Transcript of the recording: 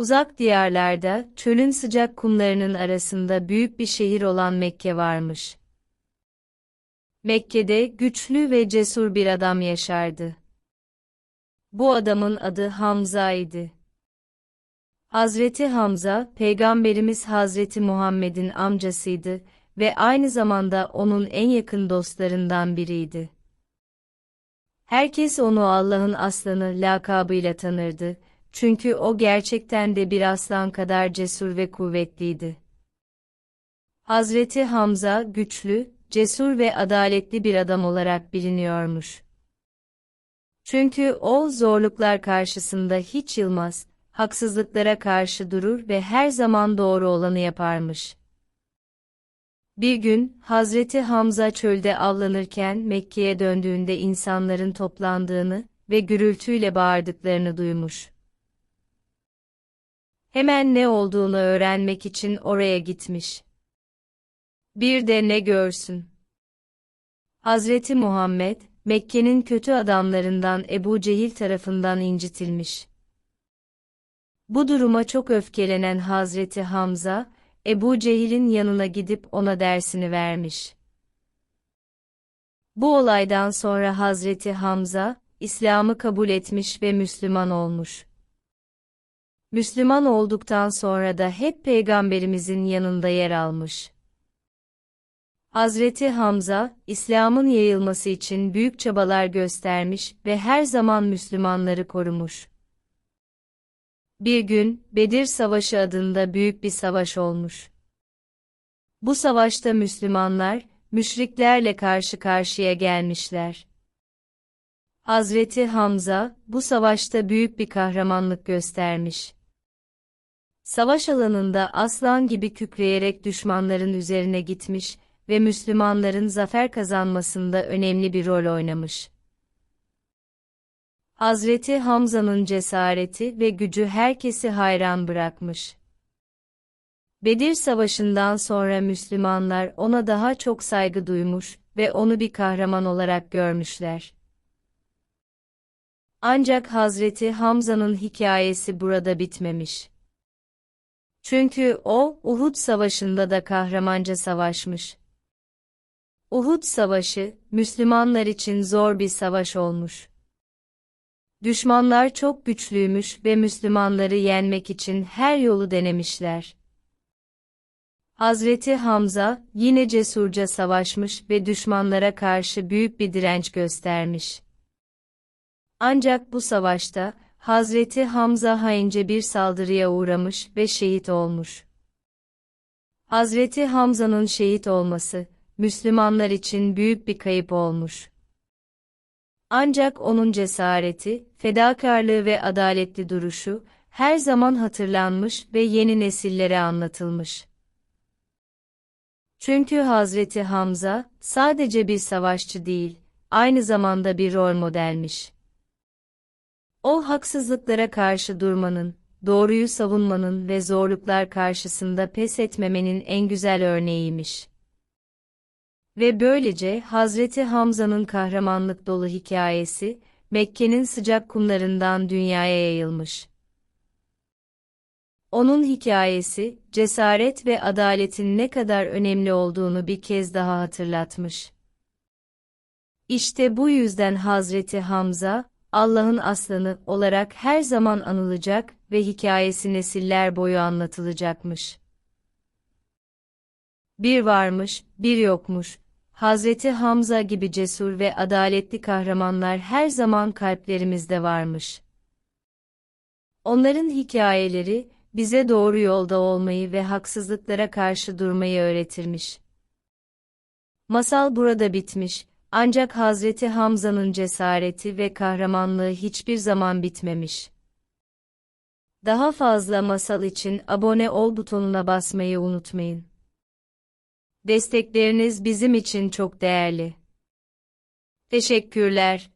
Uzak diyarlarda, çölün sıcak kumlarının arasında büyük bir şehir olan Mekke varmış. Mekke'de güçlü ve cesur bir adam yaşardı. Bu adamın adı Hamza idi. Hazreti Hamza, Peygamberimiz Hazreti Muhammed'in amcasıydı ve aynı zamanda onun en yakın dostlarından biriydi. Herkes onu Allah'ın aslanı lakabıyla tanırdı, çünkü o gerçekten de bir aslan kadar cesur ve kuvvetliydi. Hazreti Hamza, güçlü, cesur ve adaletli bir adam olarak biliniyormuş. Çünkü o zorluklar karşısında hiç yılmaz, haksızlıklara karşı durur ve her zaman doğru olanı yaparmış. Bir gün, Hazreti Hamza çölde avlanırken Mekke'ye döndüğünde insanların toplandığını ve gürültüyle bağırdıklarını duymuş. Hemen ne olduğunu öğrenmek için oraya gitmiş. Bir de ne görsün. Hazreti Muhammed, Mekke'nin kötü adamlarından Ebu Cehil tarafından incitilmiş. Bu duruma çok öfkelenen Hazreti Hamza, Ebu Cehil'in yanına gidip ona dersini vermiş. Bu olaydan sonra Hazreti Hamza, İslam'ı kabul etmiş ve Müslüman olmuş. Müslüman olduktan sonra da hep Peygamberimizin yanında yer almış. Hazreti Hamza, İslam'ın yayılması için büyük çabalar göstermiş ve her zaman Müslümanları korumuş. Bir gün, Bedir Savaşı adında büyük bir savaş olmuş. Bu savaşta Müslümanlar, müşriklerle karşı karşıya gelmişler. Hazreti Hamza, bu savaşta büyük bir kahramanlık göstermiş. Savaş alanında aslan gibi kükreyerek düşmanların üzerine gitmiş ve Müslümanların zafer kazanmasında önemli bir rol oynamış. Hazreti Hamza'nın cesareti ve gücü herkesi hayran bırakmış. Bedir Savaşı'ndan sonra Müslümanlar ona daha çok saygı duymuş ve onu bir kahraman olarak görmüşler. Ancak Hazreti Hamza'nın hikayesi burada bitmemiş. Çünkü o, Uhud Savaşı'nda da kahramanca savaşmış. Uhud Savaşı, Müslümanlar için zor bir savaş olmuş. Düşmanlar çok güçlüymüş ve Müslümanları yenmek için her yolu denemişler. Hazreti Hamza, yine cesurca savaşmış ve düşmanlara karşı büyük bir direnç göstermiş. Ancak bu savaşta, Hazreti Hamza haince bir saldırıya uğramış ve şehit olmuş. Hazreti Hamza'nın şehit olması, Müslümanlar için büyük bir kayıp olmuş. Ancak onun cesareti, fedakarlığı ve adaletli duruşu, her zaman hatırlanmış ve yeni nesillere anlatılmış. Çünkü Hazreti Hamza, sadece bir savaşçı değil, aynı zamanda bir rol modelmiş. O haksızlıklara karşı durmanın, doğruyu savunmanın ve zorluklar karşısında pes etmemenin en güzel örneğiymiş. Ve böylece Hazreti Hamza'nın kahramanlık dolu hikayesi, Mekke'nin sıcak kumlarından dünyaya yayılmış. Onun hikayesi, cesaret ve adaletin ne kadar önemli olduğunu bir kez daha hatırlatmış. İşte bu yüzden Hazreti Hamza, Allah'ın aslanı olarak her zaman anılacak ve hikayesi nesiller boyu anlatılacakmış. Bir varmış, bir yokmuş. Hazreti Hamza gibi cesur ve adaletli kahramanlar her zaman kalplerimizde varmış. Onların hikayeleri, bize doğru yolda olmayı ve haksızlıklara karşı durmayı öğretirmiş. Masal burada bitmiş, ancak Hazreti Hamza'nın cesareti ve kahramanlığı hiçbir zaman bitmemiş. Daha fazla masal için abone ol butonuna basmayı unutmayın. Destekleriniz bizim için çok değerli. Teşekkürler.